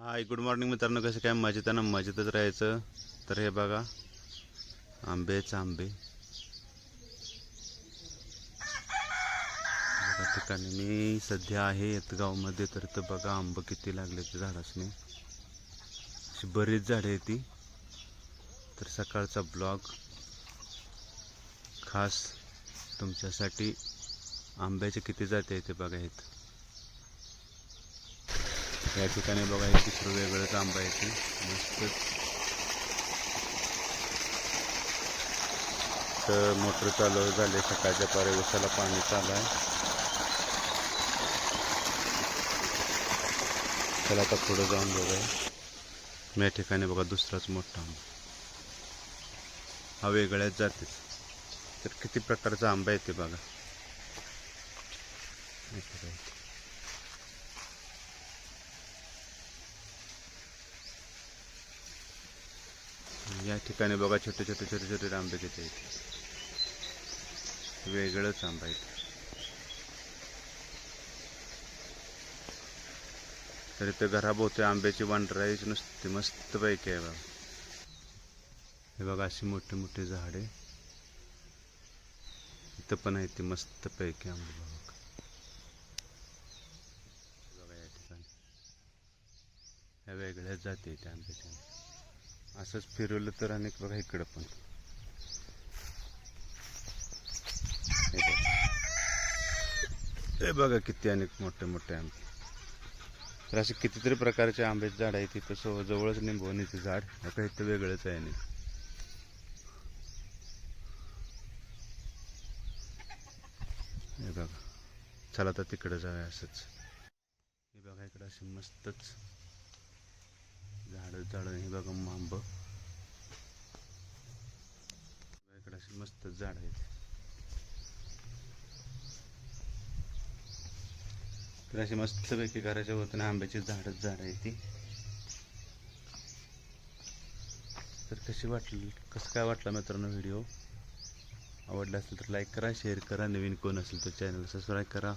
Hi good morning मित्रांनो कसं काय? मजेत आहे ना मजेतच राहायचं. तर हे बघा आंबेच आंबे ठिकाणी मी सध्या आहे येतगावमध्ये तर इथं बघा आंबं किती लागले ते झाडासने अशी बरीच झाडे आहेत ती. तर सकाळचा ब्लॉग. खास तुमच्यासाठी आंब्याचे किती जाते ते बघा इथं. या ठिकाणी बघा हे चित्र वेगळंच आंबा येते मस्त. तर मोटर चालू झाले सकाळच्या पारे उसाला पाणी चालू आहे. त्याला आता पुढं जाऊन बघूया. मी या ठिकाणी बघा दुसराच मोठा आंबा. हा वेगळ्याच जाते तर किती प्रकारचा आंबा येते बघा. या ठिकाणी बघा छोटे छोटे छोटे छोटे आंबे किती आहेत. वेगळंच आंबा इथे तर इथे घराभोवते आंब्याची वांडराईच नुसती मस्त पैकी आहे बघा. हे बघा अशी मोठी मोठी झाडे. इथं पण आहे ती मस्त पैकी आंबे बघा. बघा या ठिकाणी. ह्या वेगळ्याच जाती त्या आंब्याच्या. असंच फिरवलं तर अनेक बघा इकडं पण. हे बघा. हे बघा किती अनेक मोठे मोठे आंबे. तर असे कितीतरी प्रकारचे आंब्याचे झाड आहे तिथं सो जवळच निंबवणीचं झाड. आता इथं वेगळंच आहे नाही हे बघा. चला तर तिकडं जाऊया असंच. हे बघा इकडं असे मस्तच झाडं झाडं हे बघा आंब इकडे असे मस्त झाड आहेत. तर अशी मस्तपैकी घराच्या होतं आंब्याची झाडच झाड आहे ती. तर कशी वाटली कसं काय वाटलं मित्रांनो व्हिडिओ? आवडला असेल तर लाईक करा शेअर करा. नवीन कोण असेल तर चॅनल सबस्क्राईब करा.